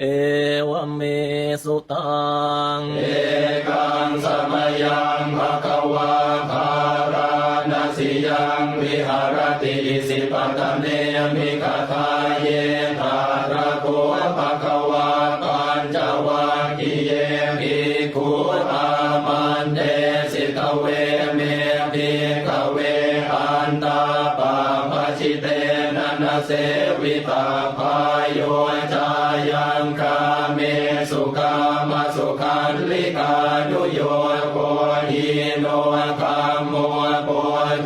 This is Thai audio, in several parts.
เอวเมสุตัง เอกังสมยังภะคะวาคารานสิยังวิหารติสิปตเนมิกทาเยทาระโกภะคะวาปัญจวัคคีเยภิกขุตา หิโนกามโมโป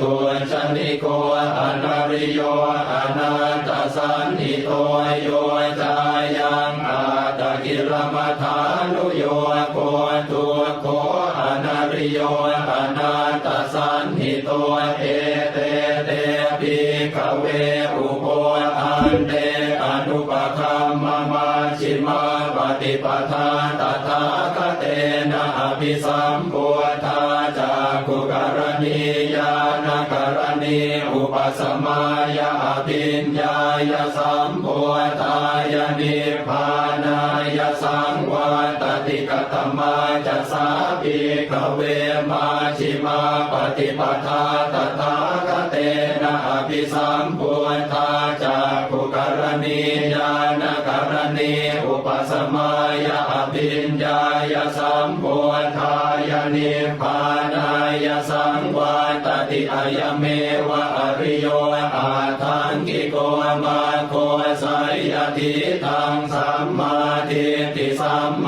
ตุชนิโกอนาริโยอนาตสันนิโตโยจายังอาตกิลมัทานุโยโกตุโคอนาริโยายาปิญญายสัมปวทายนิพพานายสังวาตติกตมาจะสาภิกเวมาชิมาปฏิปทาตถาคเตนะอภิสัมปวทาจากุกรณียาน ณีอุปสมายาปิญญายสัมปุทายนิพพานายสังวาตติอายเมวะอริโยอาทังกิโกมาโคสายทิทังสัมมาทิฏฐิสัม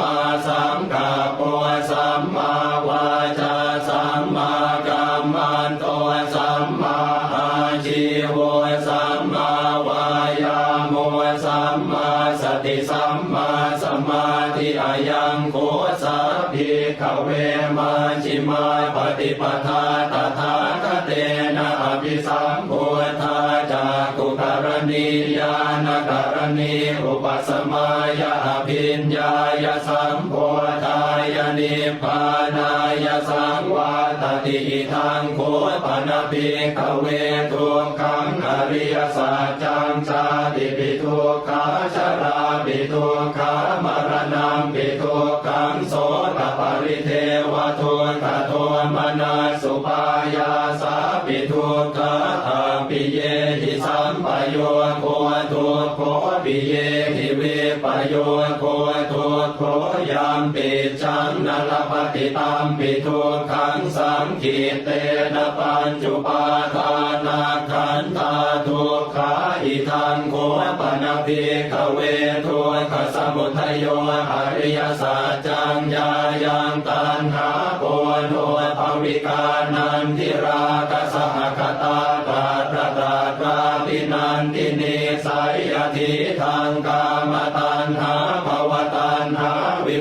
มาปฏิปทาตถาคเตนะอภิสัมโพธาจากุกรณียานกรณีอุปสมายาอภิญญายสัมโพธายนิพานายสังวาตติทางโคปนภิกเวทุกขังอริยสัจจังชาติปิทุกขาชราปิทุกขามรณะปิทุกขังโส มนัสสุปายาสาปิทุกขาทาปิเยหิสัมปโยโคทุกโคปิเยหิวิปโยโคทุกโคยามปิจังนลปฏิตามปิทุกขังสังขีเตนะปัญจุปาทานาขันธาทุกขา ทางโคปนภิกเวทุกขสมุทยโยอริยสัจจังญายังตันหาโกโนภวิกานันทิราคสหคตากาตราตาตราปินันตินิสัยอธิทางกา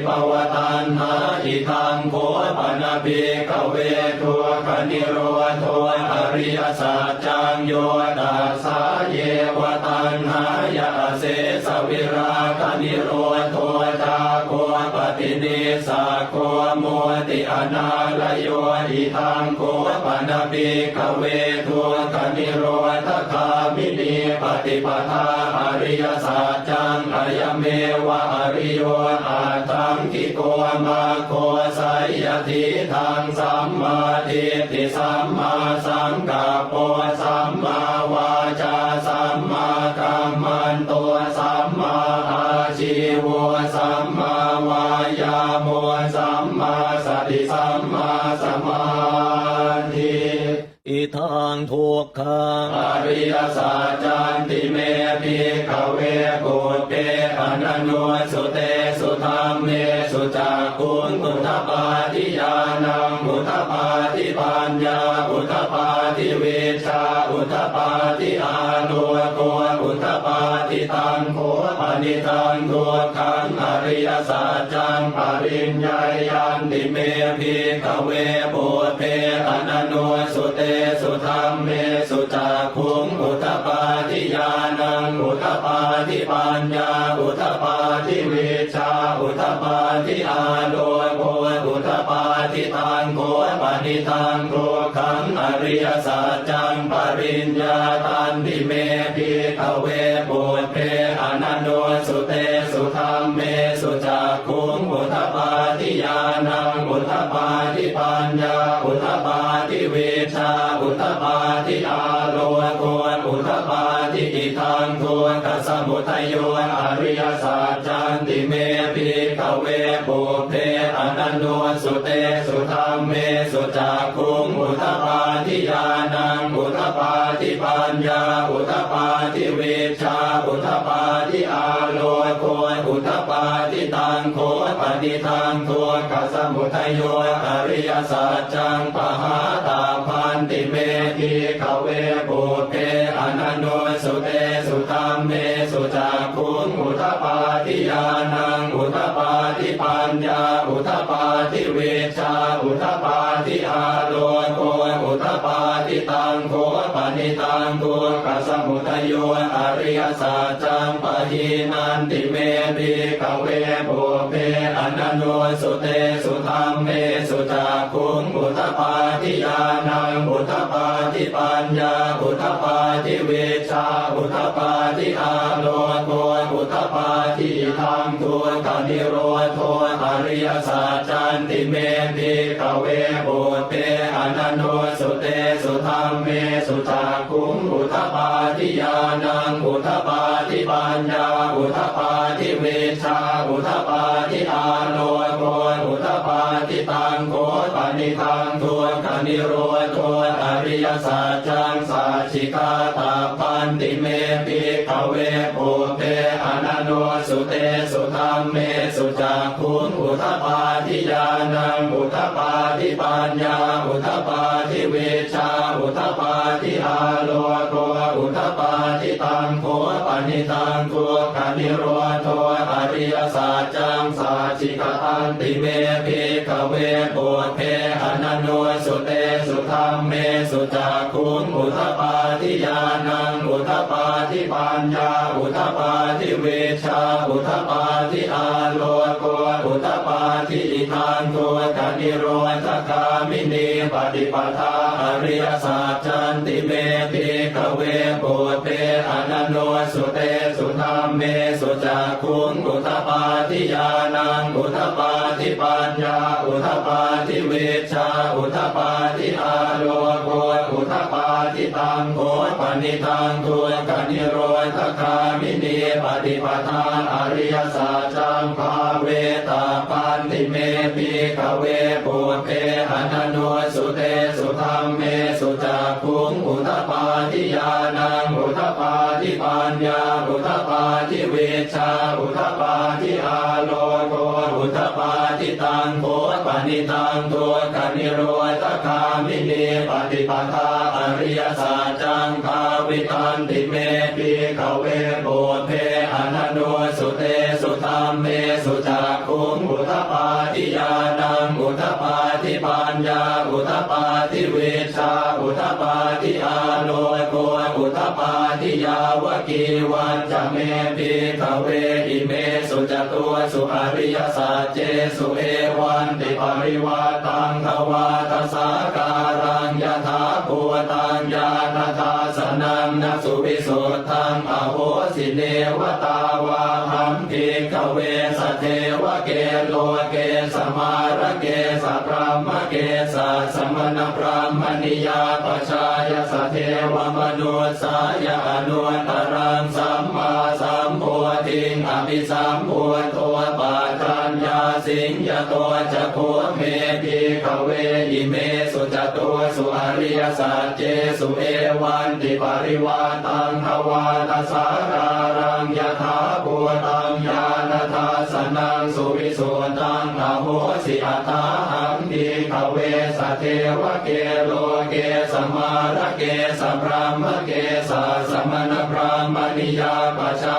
วิภวตันหาอิทังโคปนาภิกเวทุกขนิโรทัวอริยสัจจังโยตัสสาเยวตันหายาเสสวิราคนิโร สาโคโมติอนาลโยอิทังโคปนภิกเวทุกนิโรธคามินีปฏิปทาอริยสัจจังอายเมวะอริโยอาทังกิโกมาโคสายทิทางสัมมาทิฏฐิสัมมาสังกัปป กขังอริยสัจจันติเมภิกขเวกุตเตอนันโนสุเตสุธรรมเมสุจักขุณอุทปาทิยานังอุทปาทิปัญญาอุทปาทิเวชาอุทปาทิอาโนโกอุทธปา ทิตังโคปนิตังทุกขังอริยสัจจังปริญญายันติเมภิกเวปุเตอนันโนสุเตสุธรรมเมสุจักขุงอุทปาทิยานังอุทปาทิปัญญาอุทปาทิวิชาอุทปาทิอาโลโกอุทปาทิตังโกปณิตังโกขังอริยสัจจังปริญญาตันติเมภิ ธิปัญญาอุทปาทิเวชาอุทปาทิอาโลโกอุทปาทิอิทังโทตัสมุทโยอริยสัจจันติเมภิกเวปุเพอนันโนสุเตสุธรรมเมสุจักคุงอุทปาทิญาณังอุทปาทิปัญญาอุทปาทิเวชาอุทปา ปฏิทังโทกัสสมุทัยโยอริยสัจจังปหาตาพันติเมพิกเวปุเพอนันโนสุเตสุธรรมเมสุจักคุงอุทปาทิยานังอุทปาทิปัญญาอุทปาทิเวชาอุทปาทิอาโลโกอุทปาทิตังโคป ตังโกกัสสมุทัยโยอริยสัจจังปะหินันติเมพิกเวปุเพอนันโนสุเตสุธรรมเมสุจักคุงอุทปาทิยานังอุทปาทิปัญญาอุทปาทิเวชาอุทปาทิอาโลโกอุทปาทิธรรมตัวกนิโรธโทอริยสัจจันติเมพิกเวปุเพอนันโนสุเตสุธรรมเมสุจักคุงอุทปาทิยานังอุทปาทิปัญญาอุทปาทิเวชาอุทปาทิอาโลโกอุทปาทิตังโคปนิทังทวนกนิโรธโทอริยสัจจังสัจฉิกาตาพันติเมปิกเวปุเพอนันโนสุเตสุธรรมเมสุจักขุงอุทปาทิยานังอุทปาทิปัญญาอุทปาทิเวชา ทปาทิอาโลโกอุทปาทิตังโคปนิตังโคกนิโรธโทอริยสัจจังสัจฉิกตันติเมปิกเวปุเพอนันโนสุเตสุธรรมเมสุจักขุงอุทปาทิยานังอุทปาทิปัญญาอุทปาทิเวชาอุทปาทิอาโลโกอุทปาทิ ทานโทกนิโรธคามินีปฏิปทาอริยสัจจันติเมปิกเวปุเตอนันโนสุเตสุธรรมเมสุจักขุงอุทปาทิยานังอุทปาทิปัญญาอุทปาทิเวชาอุทปาทิอาโลโกอุ ทปาทิตังโกปณิตังทุกนิโรธคามินีปฏิปทาอริยสัจจังภาเวตาปันติเมปิกเวปุเพอนันโนสุเตสุธรรมเมสุจักขุงอุทปาทิยานังอุทปาทิปัญญาอุทปาทิเวชาอุทปาทิอาโลโกอุท ปาทิตังโคปณิตังตัวกนิโรธคามิเนปฏิปทาอริยสัจจังภาวิตันติเมปิกเวปุเพอนันโนสุเตสุธรรมเมสุจักขุงอุทปาทิยานังอุทปาทิปัญญาอุทปาทิเวชาอุทปา ปาทิยาวกีวันจะเมปิกเวอิเมสุจตัวสุอริยสัจเจสุเอวันติปริวาตังทวาทสาการังยะถาภูตังญาณทา นังนสุวิสุทธังอโหสิเนวตาวาหัมภิกเวสเทวเกโลเกสมาระเกสพรหมเกสสมณพรหมนิยาปชายสเทวมนุสายอนุตรังสัมมาสัมโพธิงอภิสัมโพตัวปัจจัญญา สิงยตัวจะโคเมปิกเวอิเมสุจตัวสุอริยสัจเจสุเอวันติปริวาตังทวาตสารารังยถาภูตังญาณทาสนังสุวิสุตังอโหสิอัตถาหังดีขเวสเทวเกโลเกสมาระเกสพรหมเกสสมณพรหมนิยาปชา